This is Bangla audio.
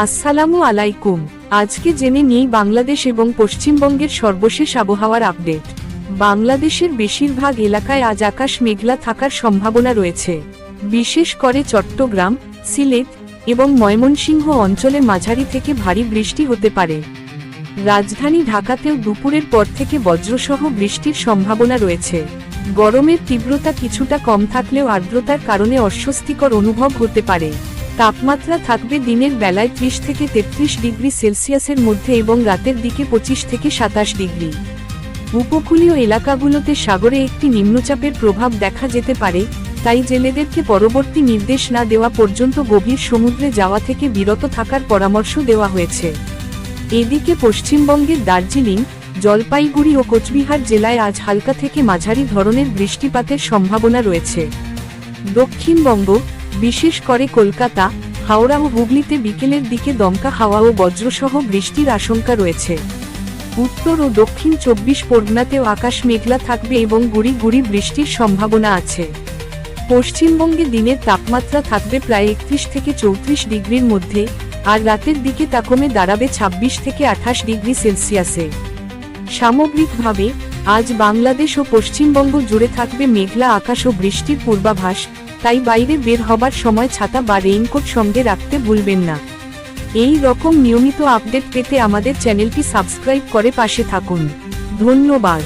আসসালামু আলাইকুম। আজকে জেনে নিই বাংলাদেশ এবং পশ্চিমবঙ্গের সর্বশেষ আবহাওয়ার আপডেট। বাংলাদেশের বেশিরভাগ এলাকায় আজ আকাশ মেঘলা থাকার সম্ভাবনা রয়েছে। বিশেষ করে চট্টগ্রাম, সিলেট এবং ময়মনসিংহ অঞ্চলে মাঝারি থেকে ভারী বৃষ্টি হতে পারে। রাজধানী ঢাকাতেও দুপুরের পর থেকে বজ্রসহ বৃষ্টির সম্ভাবনা রয়েছে। গরমের তীব্রতা কিছুটা কম থাকলেও আর্দ্রতার কারণে অস্বস্তিকর অনুভব হতে পারে। তাপমাত্রা থাকবে দিনের বেলায় ত্রিশ থেকে তেত্রিশ ডিগ্রি সেলসিয়াসের মধ্যে এবং রাতের দিকে পঁচিশ থেকে সাতাশ ডিগ্রি। উপকূলীয় এলাকাগুলোতে সাগরে একটি নিম্নচাপের প্রভাব দেখা যেতে পারে, তাই জেলেদেরকে পরবর্তী নির্দেশ না দেওয়া পর্যন্ত গভীর সমুদ্রে যাওয়া থেকে বিরত থাকার পরামর্শ দেওয়া হয়েছে। এদিকে পশ্চিমবঙ্গের দার্জিলিং, জলপাইগুড়ি ও কোচবিহার জেলায় আজ হালকা থেকে মাঝারি ধরনের বৃষ্টিপাতের সম্ভাবনা রয়েছে। দক্ষিণবঙ্গ বিশেষ করে কলকাতা, হাওড়া ও হুগলিতে বিকেলের দিকে দমকা হাওয়া ও বজ্রসহ বৃষ্টির আশঙ্কা রয়েছে। উত্তর ও দক্ষিণ চব্বিশ পরগনাতেও আকাশ মেঘলা থাকবে এবং গুড়ি গুড়ি বৃষ্টির সম্ভাবনা আছে। পশ্চিমবঙ্গে দিনের তাপমাত্রা থাকবে প্রায় একত্রিশ থেকে চৌত্রিশ ডিগ্রির মধ্যে, আর রাতের দিকে তা কমে দাঁড়াবে ছাব্বিশ থেকে আঠাশ ডিগ্রি সেলসিয়াসে। সামগ্রিকভাবে, আজ বাংলাদেশ ও পশ্চিমবঙ্গ জুড়ে থাকবে মেঘলা আকাশ ও বৃষ্টির পূর্বাভাস তাই বাইরে বের হবার সময় ছাতা বা রেইনকোট সঙ্গে রাখতে ভুলবেন না। এই রকম নিয়মিত আপডেট পেতে আমাদের চ্যানেলটি সাবস্ক্রাইব করে পাশে থাকুন। ধন্যবাদ।